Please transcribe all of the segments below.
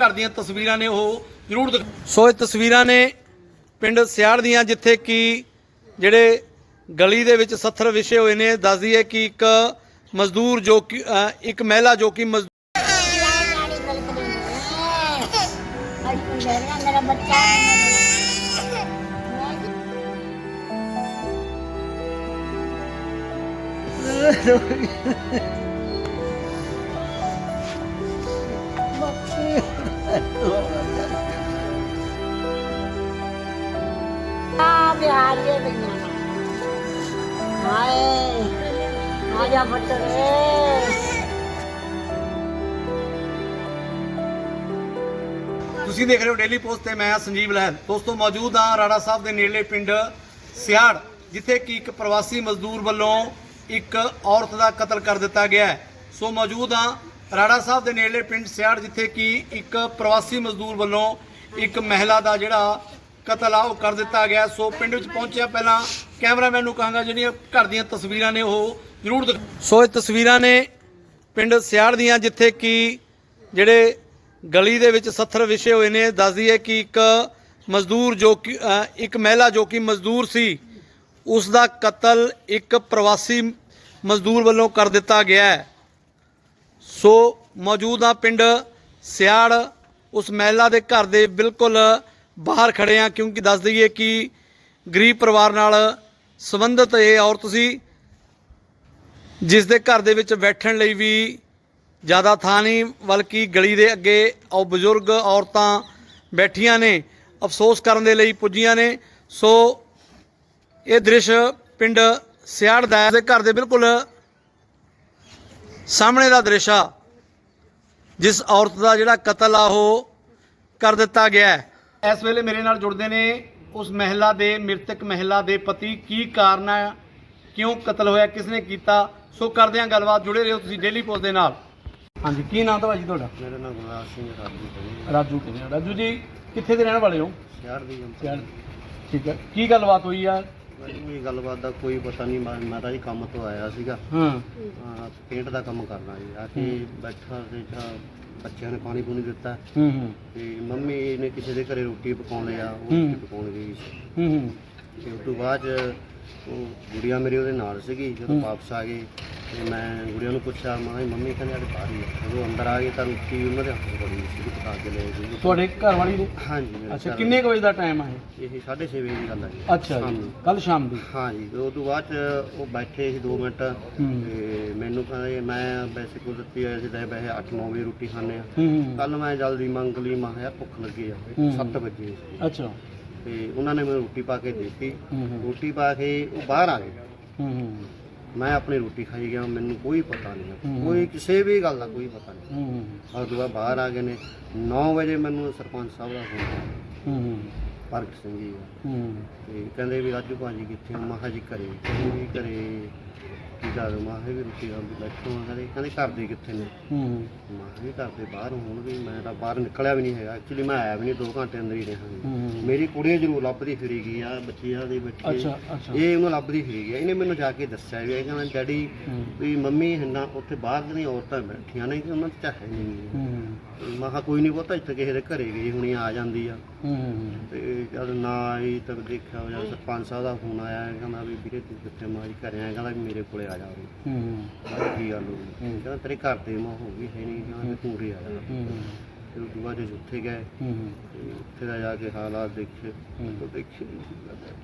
ਘਰ ਦੀਆਂ ਤਸਵੀਰਾਂ ਨੇ ਉਹ ਜ਼ਰੂਰ ਦਿਖ- ਸੋ ਇਹ ਤਸਵੀਰਾਂ ਨੇ ਪਿੰਡ ਸਿਆੜ ਦੀਆਂ ਜਿੱਥੇ ਕਿ ਜਿਹੜੇ ਗਲੀ ਦੇ ਵਿੱਚ ਸੱਥਰ ਵਿਛੇ ਹੋਏ ਨੇ। ਦੱਸਦੀ ਹੈ ਕਿ ਇੱਕ ਮਜ਼ਦੂਰ ਜੋ ਕਿ ਇੱਕ ਮਹਿਲਾ ਜੋ ਕਿ ਮਜ਼ਦੂਰ ਮੇਰਾ ਬੱਚਾ ਆ ਆ ਜਾ ਬੱਟਰੇ ਤੁਸੀਂ ਦੇਖ ਰਹੇ ਹੋ ਡੇਲੀ ਪੋਸਟ ਤੇ ਮੈਂ ਸੰਜੀਵ ਲਹਿਰ। ਦੋਸਤੋ, ਮੌਜੂਦ ਹਾਂ ਰਾੜਾ ਸਾਹਿਬ ਦੇ ਨੇੜਲੇ ਪਿੰਡ ਸਿਆੜ, ਜਿੱਥੇ ਕਿ ਇੱਕ ਪ੍ਰਵਾਸੀ ਮਜ਼ਦੂਰ ਵੱਲੋਂ ਇੱਕ ਔਰਤ ਦਾ ਕਤਲ ਕਰ ਦਿੱਤਾ ਗਿਆ ਹੈ। ਸੋ ਮੌਜੂਦ ਹਾਂ ਰਾੜਾ ਸਾਹਿਬ ਦੇ ਨੇੜਲੇ ਪਿੰਡ ਸਿਆੜ, ਜਿੱਥੇ ਕਿ ਇੱਕ ਪ੍ਰਵਾਸੀ ਮਜ਼ਦੂਰ ਵੱਲੋਂ ਇੱਕ ਮਹਿਲਾ ਦਾ ਜਿਹੜਾ ਕਤਲ ਆ ਉਹ ਕਰ ਦਿੱਤਾ ਗਿਆ। ਸੋ ਪਿੰਡ ਵਿੱਚ ਪਹੁੰਚਿਆ ਪਹਿਲਾਂ ਕੈਮਰਾਮੈਨ ਨੂੰ ਕਹਾਂਗਾ ਜਿਹੜੀਆਂ ਘਰ ਦੀਆਂ ਤਸਵੀਰਾਂ ਨੇ ਉਹ ਜ਼ਰੂਰ ਦਿਖ- ਸੋ ਇਹ ਤਸਵੀਰਾਂ ਨੇ ਪਿੰਡ ਸਿਆੜ ਦੀਆਂ ਜਿੱਥੇ ਕਿ ਜਿਹੜੇ ਗਲੀ ਦੇ ਵਿੱਚ ਸੱਥਰ ਵਿਛੇ ਹੋਏ ਨੇ। ਦੱਸਦੀ ਹੈ ਕਿ ਇੱਕ ਮਜ਼ਦੂਰ ਜੋ ਕਿ ਅ, ਇੱਕ ਮਹਿਲਾ ਜੋ ਕਿ ਮਜ਼ਦੂਰ ਸੀ ਉਸ ਦਾ ਕਤਲ ਇੱਕ ਪ੍ਰਵਾਸੀ ਮਜ਼ਦੂਰ ਵੱਲੋਂ ਕਰ ਦਿੱਤਾ ਗਿਆ ਹੈ। ਸੋ ਮੌਜੂਦਾ ਪਿੰਡ ਸਿਆੜ ਉਸ ਮਹਿਲਾ ਦੇ ਘਰ ਦੇ ਬਿਲਕੁਲ ਬਾਹਰ ਖੜੇ ਆ, ਕਿਉਂਕਿ ਦੱਸ ਦਈਏ ਕਿ ਗਰੀਬ ਪਰਿਵਾਰ ਨਾਲ ਸੰਬੰਧਿਤ ਇਹ ਔਰਤ ਸੀ ਜਿਸ ਦੇ ਘਰ ਦੇ ਵਿੱਚ ਬੈਠਣ ਲਈ ਵੀ ਜ਼ਿਆਦਾ ਥਾਂ ਨਹੀਂ, ਬਲਕਿ ਗਲੀ ਦੇ ਅੱਗੇ ਉਹ ਬਜ਼ੁਰਗ ਔਰਤਾਂ ਬੈਠੀਆਂ ਨੇ, ਅਫਸੋਸ ਕਰਨ ਦੇ ਲਈ ਪੁੱਜੀਆਂ ਨੇ। ਸੋ ਇਹ ਦ੍ਰਿਸ਼ ਪਿੰਡ ਸਿਆੜ ਦਾ ਦੇ ਘਰ ਦੇ ਬਿਲਕੁਲ ਸਾਹਮਣੇ ਦਾ ਦ੍ਰਿਸ਼ ਆ, ਜਿਸ ਔਰਤ ਦਾ ਜਿਹੜਾ ਕਤਲ ਆ ਉਹ ਕਰ ਦਿੱਤਾ ਗਿਆ ਹੈ। ਇਸ ਵੇਲੇ ਮੇਰੇ ਨਾਲ ਜੁੜਦੇ ਨੇ ਉਸ ਮਹਿਲਾ ਦੇ ਮ੍ਰਿਤਕ ਮਹਿਲਾ ਦੇ ਪਤੀ। ਕੀ ਕਾਰਨ ਆ ਕਿਉਂ ਕਤਲ ਹੋਇਆ? ਕਿਸ ਨੇ ਕੀਤਾ? ਸੋ ਕਰਦੇ ਹਾਂ ਗੱਲਬਾਤ। ਜੁੜੇ ਰਹੋ ਤੁਸੀਂ ਡੇਲੀ ਪੋਸਟ ਦੇ ਨਾਲ। ਹਾਂਜੀ ਕੀ ਨਾਮ ਤੁਹਾਡਾ ਜੀ ਤੁਹਾਡਾ? ਮੇਰਾ ਨਾਮ ਗੁਰਦਾਸ ਸਿੰਘ ਰਾਜੂ ਹੈ ਰਾਜੂ ਕਹਿੰਦੇ ਆ। ਰਾਜੂ ਜੀ ਕਿੱਥੇ ਦੇ ਰਹਿਣ ਵਾਲੇ ਹੋ? ਸ਼ਹਿਰ ਦੀ ਸ਼ਹਿਰ। ਠੀਕ ਹੈ। ਕੀ ਗੱਲਬਾਤ ਹੋਈ ਆ? ਇਹ ਗੱਲਬਾਤ ਦਾ ਕੋਈ ਪਤਾ ਨਹੀਂ। ਮੈਂ ਤਾਂ ਜੀ ਕੰਮ ਤੋਂ ਆਇਆ ਸੀਗਾ। ਹਾਂ। ਪੇਂਟ ਦਾ ਕੰਮ ਕਰਨਾ ਜੀ। ਆ ਕੇ ਬੈਠਾ ਤਾਂ ਬੱਚਿਆਂ ਨੇ ਪਾਣੀ ਪੂਣੀ ਦਿੱਤਾ ਹੂੰ ਹੂੰ ਤੇ ਮੰਮੀ ਨੇ ਕਿਸੇ ਦੇ ਘਰੇ ਰੋਟੀ ਪਕਾਉਣ ਲਿਆ ਉਹ। ਰੋਟੀ ਪਕਾਉਣ ਗਈ। ਹੂੰ ਹੂੰ ਤੇ ਉਸ ਤੋਂ ਬਾਅਦ ਉਹ ਗੁੜੀਆ ਮੇਰੀ ਉਹਦੇ ਨਾਲ ਸੀਗੀ ਜਦੋਂ। ਵਾਪਸ ਆ ਗਏ ਤੇ ਮੈਂ ਗੁੜੀਆ ਨੂੰ ਪੁੱਛਿਆ ਮੈਂ ਮੰਮੀ ਕਹਿੰਦੇ ਅੱਜ ਬਾਹਰ ਹੀ ਆ ਜਦੋਂ ਅੰਦਰ ਆ ਗਏ ਤਾਂ ਰੋਟੀ ਉਹਨਾਂ ਦੇ ਹੱਥ 'ਚ ਬੜੀ ਸੀ ਪਕਾ ਕੇ ਲੈ ਗਏ। ਤੁਹਾਡੇ ਘਰ ਵਾਲੀ ਦੇ? ਹਾਂਜੀ ਮੇਰੇ ਅੱਛਾ ਘਰ- ਕਿੰਨੇ ਕੁ ਵਜੇ ਦਾ ਟਾਈਮ ਆ ਇਹ? ਇਹ 6:30 ਵਜੇ ਦੀ ਗੱਲ ਹੈ ਜੀ। ਅੱਛਾ ਸ਼ਾਮ ਨੂੰ। ਕੱਲ ਸ਼ਾਮ ਦੀ। ਹਾਂ ਜੀ ਤੇ ਉਹ ਤੋਂ ਬਾਅਦ ਚ ਉਹ ਬੈਠੇ ਸੀ 2 ਮਿੰਟ। ਹੂੰ। ਤੇ ਮੈਨੂੰ ਕਹਿੰਦੇ ਮੈਂ ਵੈਸੇ ਕੁਦਰਤੀ ਆਇਆ ਸੀ ਤਾਂ ਵੈਸੇ 8-9 ਵਜੇ ਰੋਟੀ ਖਾਂਦੇ ਆ। ਹੂੰ ਹੂੰ। ਕੱਲ ਮੈਂ ਜਲਦੀ ਮੰਗ ਲਈ ਮੈਂ ਕਿਹਾ ਭੁੱਖ ਲੱਗੀ ਆ ਹੂੰ। 7 ਵਜੇ ਸੀ। ਅੱਛਾ। ਤੇ ਉਹਨਾਂ ਨੇ ਮੈਨੂੰ ਰੋਟੀ ਪਾ ਕੇ ਦਿੱਤੀ। ਹੂੰ ਹੂੰ। ਰੋਟੀ ਪਾ ਕੇ ਉਹ ਬਾਹਰ ਆ ਗਏ। ਹੂੰ ਹੂੰ। ਮੈਂ ਆਪਣੀ ਰੋਟੀ ਖਾਈ ਗਿਆ ਮੈਨੂੰ ਕੋਈ ਪਤਾ ਨਹੀਂ। ਕੋਈ ਕਿਸੇ ਵੀ ਗੱਲ ਦਾ ਕੋਈ ਪਤਾ ਨਹੀਂ। ਹੂੰ ਹੂੰ ਉਸ ਤੋਂ ਬਾਅਦ ਬਾਹਰ ਆ ਗਏ ਨੇ। 9 ਵਜੇ ਮੈਨੂੰ ਸਰਪੰਚ ਸਾਹਿਬ ਦਾ ਫੋਨ ਆਇਆ। ਹੂੰ ਹੂੰ। ਪ੍ਰਗਟ ਸਿੰਘ ਜੀ ਦਾ। ਹੂੰ। ਤੇ ਕਹਿੰਦੇ ਵੀ ਰਾਜੂ ਭਾਜੀ ਕਿੱਥੇ? ਹੋ? ਮੈਂ ਕਿਹਾ ਜੀ ਘਰੇ। ਕਹਿੰਦੇ ਵੀ ਘਰੇ ਕੀ ਕਰ ਮੈਂ ਕਿਹਾ ਵੀ ਰੋਟੀ ਖਾਣ ਬੈਠੋ ਮੈਂ ਕਹਿੰਦੇ ਕਹਿੰਦੇ ਘਰ ਦੇ ਕਿੱਥੇ ਨੇ? ਹੂੰ। ਮੈਂ ਵੀ ਘਰ ਦੇ ਬਾਹਰ ਹੋਣ ਵੀ ਮੈਂ ਤਾਂ ਬਾਹਰ ਨਿਕਲਿਆ ਵੀ ਨਹੀਂ ਹੈਗਾ। ਐਕਚੁਅਲੀ ਮੈਂ ਆਇਆ ਵੀ ਨਹੀਂ 2 ਘੰਟੇ ਅੰਦਰ ਹੀ ਰਿਹਾ। ਹੂੰ। ਮੇਰੀ ਕੁੜੀ ਜ਼ਰੂਰ ਲੱਭਦੀ ਫਿਰੀ ਗਈ ਆ ਬੱਚੀ ਆ ਦੀ ਬੱਚੀ ਅੱਛਾ ਅੱਛਾ। ਇਹ ਉਹਨੂੰ ਲੱਭਦੀ ਫਿਰੀ ਗਈ ਆ। ਇਹਨੇ ਮੈਨੂੰ ਜਾ ਕੇ ਦੱਸਿਆ ਵੀ ਇਹ ਕਹਿੰਦਾ ਡੈਡੀ ਹੂੰ। ਵੀ ਮੰਮੀ ਹੰਨਾ ਉੱਥੇ ਬਾਹਰ ਦੀਆਂ ਔਰਤਾਂ ਬੈਠੀਆਂ ਨੇ ਕਿ ਉਹਨਾਂ ਚ ਚਾਹੇ ਨਹੀਂ। ਹੂੰ। ਮੈਂ ਕਿਹਾ ਕੋਈ ਨਹੀਂ ਬਹੁਤਾ ਇੱਥੇ ਕਿਸੇ ਦੇ ਘਰੇ ਗਈ ਹੁਣੀ ਆ ਜਾਂਦੀ ਆ। ਹੂੰ ਹੂੰ ਤੇ ਜਦ ਨਾ ਆਈ ਤਾਂ ਦੇਖਿਆ ਜਦ ਸਰਪੰਚ ਸਾਹਿਬ ਦਾ ਫੋਨ ਆਇਆ ਕਹਿੰਦਾ ਵੀ ਵੀਰੇ ਤੂੰ ਕਿੱਥੇ ਮੈਂ ਜੀ ਘਰੇ ਆਇਆ ਕਹਿੰਦਾ ਵੀ ਮੇਰੇ ਕੋਲੇ ਆ ਜਾ ਉਰੇ। ਹੂੰ ਕੀ ਗੱਲ ਹੋ ਗਈ? ਕਹਿੰਦਾ ਤੇਰੇ ਘਰ ਦੇ ਮਾਂ ਹੋ ਗਈ ਹੈ ਨਹੀਂ ਕਹਿੰਦਾ ਤੂੰ ਉਰੇ ਆ ਜਾ। ਹੂੰ ਤੇ ਤੋਂ ਬਾਅਦ ਜਦੋਂ ਉੱਥੇ ਗਏ ਹੂੰ ਤੇ ਉੱਥੇ ਦਾ ਜਾ ਕੇ ਹਾਲਾਤ ਦੇਖੇ। ਤਾਂ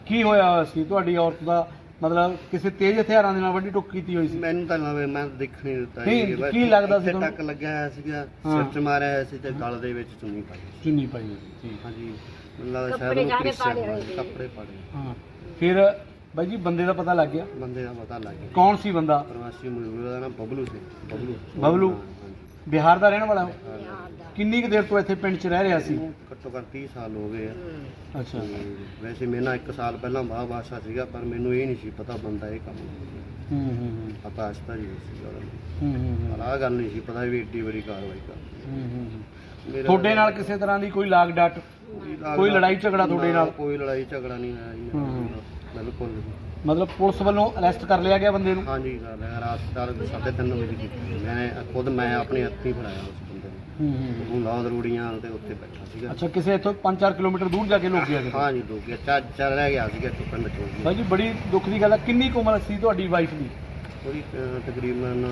ਕੀ ਹੋਇਆ ਸੀ? ਤੁਹਾਡੀ ਔਰਤ ਦਾ ਮਤਲਬ ਕਿਸੇ ਤੇਜ਼ ਹਥਿਆਰਾਂ ਦੇ ਨਾਲ ਵੱਡੀ ਟੁੱਕ ਕੀਤੀ ਹੋਈ ਸੀ ਮੈਨੂੰ ਤਾਂ ਲਵੇ ਮੈਂ ਦੇਖ ਨਹੀਂ ਦਿੱਤਾ ਨਹੀਂ, ਬਸ ਕੀ ਲੱਗਦਾ ਸੀ ਇੱਥੇ ਤੁਹਾਨੂੰ? ਟੱਕ ਲੱਗਿਆ ਹੋਇਆ ਸੀਗਾ ਹਾਂ। ਸਿਰ ਚ ਮਾਰਿਆ ਹੋਇਆ ਸੀ ਤੇ ਗਲ ਦੇ ਵਿੱਚ ਚੁੰਨੀ ਪਾਈ ਸੀ। ਚੁੰਨੀ ਪਾਈ ਹੋਈ ਸੀ ਠੀਕ ਹਾਂਜੀ ਮੈਨੂੰ ਲੱਗਦਾ ਸ਼ਾਇਦ ਕੱਪੜੇ ਪਾੜੇ ਹੋਏ ਹੋਏ, ਸੀ। ਕੱਪੜੇ ਪਾੜੇ ਹਾਂ ਫਿਰ ਬਾਈ ਜੀ ਬੰਦੇ ਦਾ ਪਤਾ ਲੱਗ ਗਿਆ ਬੰਦੇ ਦਾ ਪਤਾ ਲੱਗ ਗਿਆ ਕੌਣ ਸੀ ਬੰਦਾ ਪ੍ਰਵਾਸੀ ਮਜ਼ਦੂਰ ਦਾ ਨਾਮ ਬਬਲੂ ਸੀ ਬਬਲੂ ਬਬਲੂ? ਹਾਂ, ਹਾਂਜੀ। ਬਿਹਾਰ ਦਾ ਰਹਿਣ ਵਾਲਾ ਉਹ? ਹਾਂ। ਕਿੰਨੀ ਕੁ ਦੇਰ ਤੋਂ ਇੱਥੇ ਪਿੰਡ 'ਚ ਰਹਿ ਰਿਹਾ ਸੀ? ਘੱਟੋ ਘੱਟ 30 ਸਾਲ ਹੋ ਗਏ ਆ। ਅੱਛਾ। ਤੇ ਵੈਸੇ ਮੇਰੇ ਨਾਲ 1 ਸਾਲ ਪਹਿਲਾਂ ਬਾਹ ਬਾਸਾ ਸੀਗਾ ਪਰ ਮੈਨੂੰ ਇਹ ਨਹੀਂ ਸੀ ਪਤਾ ਬੰਦਾ ਇਹ ਕੰਮ। ਹੂੰ ਹੂੰ ਹੂੰ। ਪਤਾ ਅਸਤਾ ਜੀ ਸੀ ਉਹਦਾ ਹੂੰ ਹੂੰ ਪਰ ਆਹ ਗੱਲ ਨਹੀਂ ਸੀ ਪਤਾ ਵੀ ਏਡੀ ਬੜੀ ਕਾਰਵਾਈ ਕਰ ਹੂੰ, ਹੂੰ ਹੂੰ। ਮੇਰਾ- ਤੁਹਾਡੇ ਨਾਲ ਕਿਸੇ ਤਰ੍ਹਾਂ ਦੀ ਕੋਈ ਲਾਗ ਡਾਟ ਕੋਈ ਲੜਾਈ ਝਗੜਾ ਤੁਹਾਡੇ ਨਾਲ? ਕੋਈ ਲੜਾਈ ਝਗੜਾ ਨਹੀਂ ਹੋਇਆ ਜੀ ਹੂੰ। ਬਿਲਕੁਲ ਮਤਲਬ ਪੁਲਿਸ ਵੱਲੋਂ ਅਰੈਸਟ ਕਰ ਲਿਆ ਗਿਆ ਬੰਦੇ ਨੂੰ? ਹਾਂਜੀ ਰਿਹਾ ਰਾਤ ਸਾਢੇ ਤਿੰਨ ਵਜੇ ਕੀਤੀ ਮੈਂ ਖੁਦ ਮੈਂ ਆਪਣੇ ਹੱਥੀਂ ਫੜਾਇਆ ਉਸ ਹੂੰ ਹੂੰ ਹੁਣ ਲਾਦ ਰੂੜੀਆਂ ਤੇ ਉੱਥੇ ਬੈਠਾ ਸੀਗਾ। ਅੱਛਾ ਕਿਸੇ ਇੱਥੋਂ 5-4 ਕਿਲੋਮੀਟਰ ਦੂਰ ਜਾ ਕੇ ਲੁਕ ਗਿਆ ਕਿਤੇ ਹਾਂ ਜੀ ਲੋਕ ਗਿਆ ਚੱਲ ਚੱਲ ਰਹਿ ਗਿਆ ਸੀਗਾ ਇੱਥੋਂ ਪਿੰਡ ਚੋਂ ਭਾਈ ਜੀ ਬੜੀ ਦੁੱਖ ਦੀ ਗੱਲ ਹੈ ਕਿੰਨੀ ਕੁ ਉਮਰ ਸੀ ਤੁਹਾਡੀ ਵਾਈਫ ਦੀ? ਉਹਦੀ ਅਹ, ਤਕਰੀਬਨ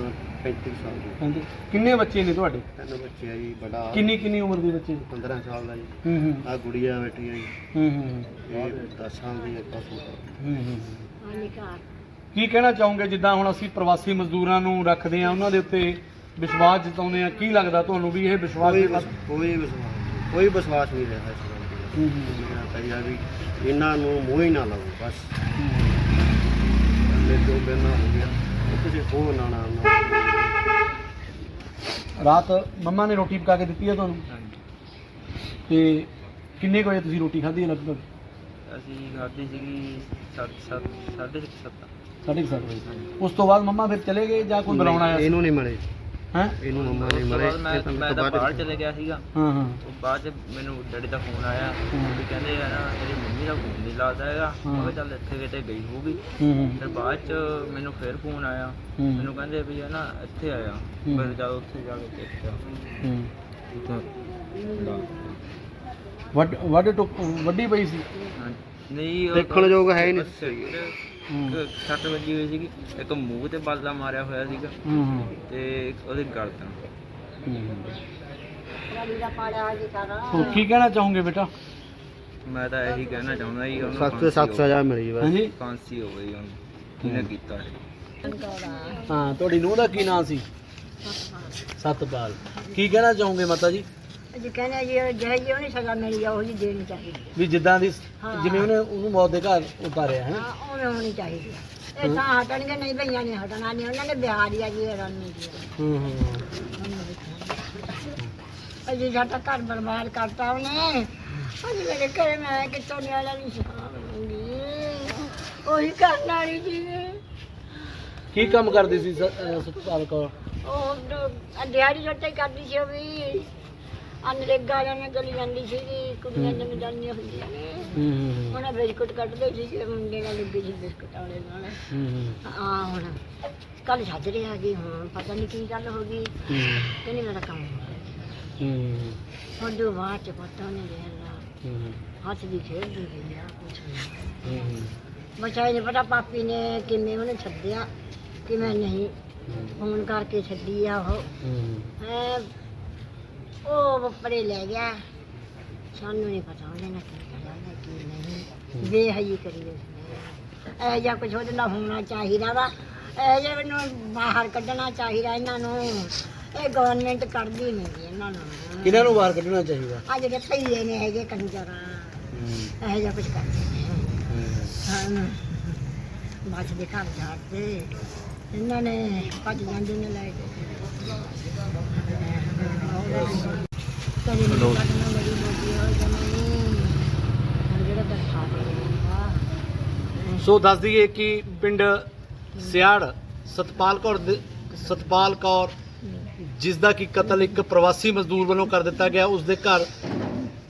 35 ਸਾਲ ਦੀ। ਹਾਂਜੀ ਕਿੰਨੇ ਬੱਚੇ ਨੇ ਤੁਹਾਡੇ? ਤਿੰਨ ਬੱਚੇ ਆ ਜੀ ਬੜਾ ਕਿੰਨੀ ਕਿੰਨੀ ਉਮਰ ਦੇ ਬੱਚੇ? 15 ਸਾਲ ਦਾ ਜੀ। ਹੂੰ ਹੂੰ। ਆ ਗੁੜੀਆ ਬੈਠੀ ਆ ਜੀ। ਹੂੰ ਹੂੰ ਇਹ 10 ਸਾਲ ਦੀ। ਇੱਕ ਪਾਸੋਂ ਹੂੰ। ਹੂੰ ਕੀ ਕਹਿਣਾ ਚਾਹੋਗੇ ਜਿੱਦਾਂ ਹੁਣ ਅਸੀਂ ਪ੍ਰਵਾਸੀ ਮਜ਼ਦੂਰਾਂ ਨੂੰ ਰੱਖਦੇ ਆ ਉਹਨਾਂ ਦੇ ਉੱਤੇ ਵਿਸ਼ਵਾਸ ਜਤਾਉਂਦੇ ਆ ਕੀ ਲੱਗਦਾ ਤੁਹਾਨੂੰ ਵੀ ਇਹ ਵਿਸ਼ਵਾਸ ਕੋਈ ਦੇ ਵਿਸ- ਕੋਈ ਵਿਸ਼ਵਾਸ ਕੋਈ ਵਿਸ਼ਵਾਸ ਨਹੀਂ ਰਿਹਾ ਇਸ ਗੱਲ ਤੇ। ਮੇਰਾ ਕਹੀਆ ਵੀ ਇਹਨਾਂ ਨੂੰ ਮੋਹ ਹੀ ਨਾ ਲਾਓ ਬਸ। ਲੈ ਜੋ ਬੇਨਾ ਹੋ ਗਿਆ ਉਹ ਕਿਸੇ ਹੋਰ ਨਾ ਨਾ ਨਾ ਰਾਤ ਮੰਮਾ ਨੇ ਰੋਟੀ ਪਕਾ ਕੇ ਦਿੱਤੀ ਹੈ ਤੁਹਾਨੂੰ? ਤੇ ਕਿੰਨੇ ਕੁ ਵਜੇ ਤੁਸੀਂ ਰੋਟੀ ਖਾਧੀ ਹੈ ਲਗਭਗ ਅਸੀਂ ਖਾਧੀ ਸੀਗੀ 7 7 7:30 ਸਾਢੇ ਕੁ ਸੱਤ ਵਜੇ। ਉਸ ਤੋਂ ਬਾਅਦ ਮੰਮਾ ਫਿਰ ਚਲੇ ਗਏ ਜਾਂ ਕੋਈ ਬੁਲਾਉਣ ਆਇਆ ਇਹਨੂੰ ਨਹੀਂ ਮਿਲੇ। ਹੈ? ਇਹਨੂੰ ਮੰਮਾ ਨੇ ਉਸ ਤੋਂ ਮਿਲੇ ਬਾਅਦ ਮੈਂ ਇਹ ਤਾਂ ਮੈਂ ਤਾਂ ਬਾਹਰ ਚਲੇ ਗਿਆ ਸੀਗਾ। ਹਾਂ ਹਾਂ। ਉਹ ਬਾਅਦ ਚ ਮੈਨੂੰ ਡੈਡੀ ਦਾ ਫੋਨ ਆਇਆ ਹੂੰ। ਵੀ ਕਹਿੰਦੇ ਆ ਨਾ ਤੇਰੀ ਮੰਮੀ ਦਾ ਫੋਨ ਨਹੀਂ ਲੱਗਦਾ ਹੈਗਾ। ਹਾਂ। ਮੈਂ ਕਿਹਾ ਚੱਲ ਇੱਥੇ ਕਿਤੇ ਗਈ ਹੋਊਗੀ। ਹੂੰ ਹੂੰ। ਫਿਰ ਬਾਅਦ ਚ ਮੈਨੂੰ ਫਿਰ ਫੋਨ ਆਇਆ। ਮੈਨੂੰ ਕਹਿੰਦੇ ਵੀ ਹੈ ਨਾ ਇੱਥੇ ਆਇਆ। ਹੂੰ। ਫਿਰ ਜਦ ਉੱਥੇ ਜਾ ਕੇ ਦੇਖਿਆ। ਹੂੰ। ਉੱਥੇ ਵੱਡ ਵੱਡ ਟੁਕ ਵੱਡੀ ਪਈ ਸੀ। ਨਹੀਂ ਦੇਖਣ ਯੋਗ ਹੈ ਨਹੀਂ। ਇੱਕ ਸੱਟ ਵੱਜੀ ਹੋਈ ਸੀਗੀ ਇੱਕ ਮੂੰਹ ਤੇ ਬਲਦਾ ਮਾਰਿਆ ਹੋਇਆ ਸੀਗਾ ਹੂੰ ਹੂੰ। ਤੇ ਇੱਕ ਉਹਦੇ ਗਰਦਨ ਹੂੰ ਰਵੀ ਦਾ ਪਾੜਿਆ ਜੀ ਸਾਰਾ ਸੋ ਕੀ ਕਹਿਣਾ ਚਾਹੋਗੇ ਬੇਟਾ? ਮੈਂ ਤਾਂ ਇਹੀ ਕਹਿਣਾ ਚਾਹੁੰਦਾ ਜੀ ਉਹਨੂੰ ਸਖਤ ਸਖਤ ਸਜ਼ਾ ਮਿਲੀ ਬਸ। ਹਾਂਜੀ। ਫਾਂਸੀ ਹੋ ਗਈ ਉਹਨੂੰ ਕਿਹਨੇ ਕੀਤਾ ਇਹ? ਹਾਂ ਤੁਹਾਡੀ ਨੂੰਹ ਦਾ ਕੀ ਨਾਂ ਸੀ? ਸਤਪਾਲ। ਕੀ ਕਹਿਣਾ ਚਾਹੋਗੇ ਮਾਤਾ ਜੀ? ਜੀ ਕਹਿੰਦੇ ਜੀ ਉਹ ਜਿਹੇ ਜੀ ਉਹਨੇ ਸਜ਼ਾ ਮਿਲੀ ਆ ਉਹ ਜੀ ਦੇਣੀ ਚਾਹੀਦੀ ਹੈ। ਵੀ ਜਿੱਦਾਂ ਦੀ ਹਾਂ। ਜਿਵੇਂ ਉਹਨੇ ਉਹਨੂੰ ਮੌਤ ਦੇ ਘਰ ਉਤਾਰਿਆ ਹੈ ਹਾਂ ਉਹਨੇ ਹੋਣੀ ਚਾਹੀਦੀ ਹੈ। ਇਹ ਤਾਂ ਹਟਣਗੇ ਨਹੀਂ ਭਈਆਂ ਨੇ ਹਟਣਾ ਨਹੀਂ ਉਹਨਾਂ ਨੇ ਬਿਹਾਰ ਆ ਜੀ ਇਹ ਰਣਨੀਤੀ ਹੈ। ਹੂੰ ਹੂੰ ਅਜੀ ਸਾਡਾ ਘਰ ਬਰਬਾਦ ਕਰਤਾ ਉਹਨੇ ਅਜੀ ਮੇਰੇ ਘਰੇ ਮੈਂ ਕਿਤੋਂ ਨਿਆਲਾ ਨਹੀਂ ਸਾਂਭੂੰਗੀ ਉਹੀ ਕਰਨ ਵਾਲੀ ਜੀ ਕੀ ਕੰਮ ਕਰਦੀ ਸੀ ਸ- ਅਹ ਸਤਪਾਲ ਕੌਰ ਉਹ ਦ- ਦਿਹਾੜੀ ਜੋਤੇ ਕਰਦੀ ਸੀ ਉਹ ਵੀ ਅਨਰੇਗਾ ਨੇ ਗਲੀ ਜਾਂਦੀ ਸੀ ਕੁੜੀਆਂ ਨੇ ਜਾਂਦੀਆਂ ਹੁੰਦੀਆਂ ਨੇ। ਹੂੰ ਹੂੰ ਉਹਨਾਂ ਬਿਸਕੁਟ ਕੱਢਦੇ ਸੀ ਕਿ ਮੁੰਡੇ ਨਾਲ ਲੱਗੀ ਸੀ ਬਿਸਕੁਟ ਵਾਲੇ ਨਾਲ। ਹੂੰ ਹੂੰ। ਹੁਣ ਕੱਲ ਛੱਡ ਰਹੀ ਹੈਗੀ ਹੁਣ ਪਤਾ ਨਹੀਂ ਕੀ ਗੱਲ ਹੋ ਗਈ। ਹੂੰ। ਕਹਿੰਦੀ ਮੇਰਾ ਕੰਮ ਹੋ ਗਿਆ। ਹੂੰ। ਹੁਣ ਦੋ ਬਾਅਦ ਚ ਪਤਾ ਨਹੀਂ ਰਿਹਾ ਹੂੰ। ਹੱਥ ਦੀ ਖੇਡਦੀ ਗਈ ਆ ਕੁਛ ਨਹੀਂ ਹੂੰ ਬਚਾਈ ਨੇ ਪਤਾ ਪਾਪੀ ਨੇ ਕਿਵੇਂ ਉਹਨੇ ਛੱਡਿਆ ਕਿਵੇਂ ਨਹੀਂ। ਫੋਨ ਕਰਕੇ ਛੱਡੀ ਆ ਉਹ। ਹੂੰ। ਹੈਂ, ਉਹ ਬੱਪਰੇ ਲੈ ਗਿਆ। ਸਾਨੂੰ ਨਹੀਂ ਪਤਾ ਉਹਨੇ ਨਾ ਕੀ ਕਰਿਆ ਨਾ ਕੀ ਨਹੀਂ। ਬੇਹਈ ਕਰੀ ਉਸਨੇ ਇਹ ਜਾਂ ਕੁਝ ਉਹਦੇ ਨਾਲ ਹੋਣਾ ਚਾਹੀਦਾ ਵਾ। ਇਹ ਜੇ ਨੂੰ ਬਾਹਰ ਕੱਢਣਾ ਚਾਹੀਦਾ ਇਹਨਾਂ ਨੂੰ। ਇਹ ਗਵਰਨਮੈਂਟ ਕਰਦੀ ਨਹੀਂ ਇਹਨਾਂ ਨੂੰ। ਕਿਹਨਾਂ ਨੂੰ ਬਾਹਰ ਕੱਢਣਾ ਚਾਹੀਦਾ? ਆ ਜਿਹੜੇ ਭਈਏ ਨੇ ਹੈਗੇ ਕੰਜਰਾਂ। ਇਹ ਜਿਹਾ ਕੁਝ ਕਰਦੇ ਨੇ। ਹੂੰ। ਬਾਅਦ ਦੇ ਘਰ ਜਾ ਕੇ ਇਹਨਾਂ ਨੇ ਭੱਜ ਜਾਂਦੇ ਨੇ ਲੈ ਕੇ। ਕਦੇ ਨਹੀਂ ਕੱਢਣਾ ਮੇਰੀ ਮੋਟੀ ਹੋ ਜਾਣੀ ਜਿਹੜਾ ਦਰਖਾ ਦੇ ਸੋ ਦੱਸ ਦਈਏ ਕਿ ਪਿੰਡ ਸਿਆੜ ਸਤਪਾਲ ਕੌਰ ਸਤਪਾਲ ਕੌਰ, ਜਿਸ ਦਾ ਕਿ ਕਤਲ ਇੱਕ ਪ੍ਰਵਾਸੀ ਮਜ਼ਦੂਰ ਵੱਲੋਂ ਕਰ ਦਿੱਤਾ ਗਿਆ, ਉਸ ਦੇ ਘਰ,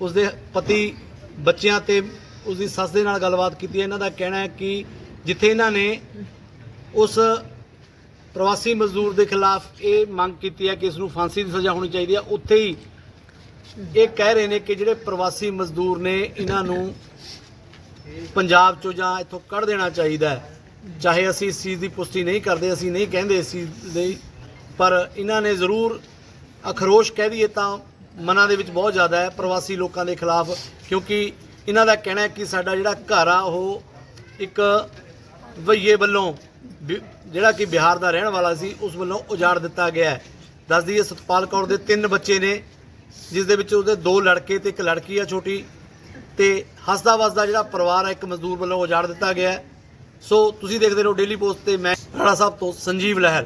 ਉਸ ਦੇ ਪਤੀ, ਬੱਚਿਆਂ ਤੇ ਉਸ ਦੀ ਸੱਸ ਦੇ ਨਾਲ ਗੱਲਬਾਤ ਕੀਤੀ ਇਹਨਾਂ ਦਾ ਕਹਿਣਾ ਹੈ ਕਿ ਜਿੱਥੇ ਇਹਨਾਂ ਨੇ ਉਸ ਪ੍ਰਵਾਸੀ ਮਜ਼ਦੂਰ ਦੇ ਖਿਲਾਫ ਇਹ ਮੰਗ ਕੀਤੀ ਹੈ ਕਿ ਇਸ ਨੂੰ ਫਾਂਸੀ ਦੀ ਸਜ਼ਾ ਹੋਣੀ ਚਾਹੀਦੀ ਹੈ। ਉੱਥੇ ਹੀ ਇਹ ਕਹਿ ਰਹੇ ਨੇ ਕਿ ਜਿਹੜੇ ਪ੍ਰਵਾਸੀ ਮਜ਼ਦੂਰ ਨੇ, ਇਹਨਾਂ ਨੂੰ ਪੰਜਾਬ ਚੋਂ ਜਾਂ ਇੱਥੋਂ ਕੱਢ ਦੇਣਾ ਚਾਹੀਦਾ ਹੈ। ਚਾਹੇ ਅਸੀਂ ਇਸ ਚੀਜ਼ ਦੀ ਪੁਸ਼ਟੀ ਨਹੀਂ ਕਰਦੇ, ਅਸੀਂ ਨਹੀਂ ਕਹਿੰਦੇ ਇਸ ਚੀਜ਼ ਦੇ, ਪਰ ਇਹਨਾਂ ਨੇ ਜ਼ਰੂਰ ਅਖਰੋਸ਼ ਕਹਿ ਦਈਏ ਤਾਂ ਮਨਾਂ ਦੇ ਵਿੱਚ ਬਹੁਤ ਜ਼ਿਆਦਾ ਹੈ ਪ੍ਰਵਾਸੀ ਲੋਕਾਂ ਦੇ ਖਿਲਾਫ, ਕਿਉਂਕਿ ਇਹਨਾਂ ਦਾ ਕਹਿਣਾ ਹੈ ਕਿ ਸਾਡਾ ਜਿਹੜਾ ਘਰ ਆ, ਉਹ ਇੱਕ ਵਈਏ ਵੱਲੋਂ ਬਿ- ਜਿਹੜਾ ਕਿ ਬਿਹਾਰ ਦਾ ਰਹਿਣ ਵਾਲਾ ਸੀ, ਉਸ ਵੱਲੋਂ ਉਜਾੜ ਦਿੱਤਾ ਗਿਆ ਹੈ। ਦੱਸ ਦਈਏ, ਸਤਪਾਲ ਕੌਰ ਦੇ ਤਿੰਨ ਬੱਚੇ ਨੇ, ਜਿਸ ਦੇ ਵਿੱਚ ਉਹਦੇ ਦੋ ਲੜਕੇ ਤੇ ਇੱਕ ਲੜਕੀ ਆ ਛੋਟੀ, ਤੇ ਹੱਸਦਾ ਵਸਦਾ ਜਿਹੜਾ ਪਰਿਵਾਰ ਹੈ ਇੱਕ ਮਜ਼ਦੂਰ ਵੱਲੋਂ ਉਜਾੜ ਦਿੱਤਾ ਗਿਆ ਹੈ। ਸੋ, ਤੁਸੀਂ ਦੇਖਦੇ ਰਹੋ ਡੇਲੀ ਪੋਸਟ ਤੇ, ਮੈਂ ਰਾਣਾ ਸਾਹਿਬ ਤੋਂ ਸੰਜੀਵ ਲਹਿਰ।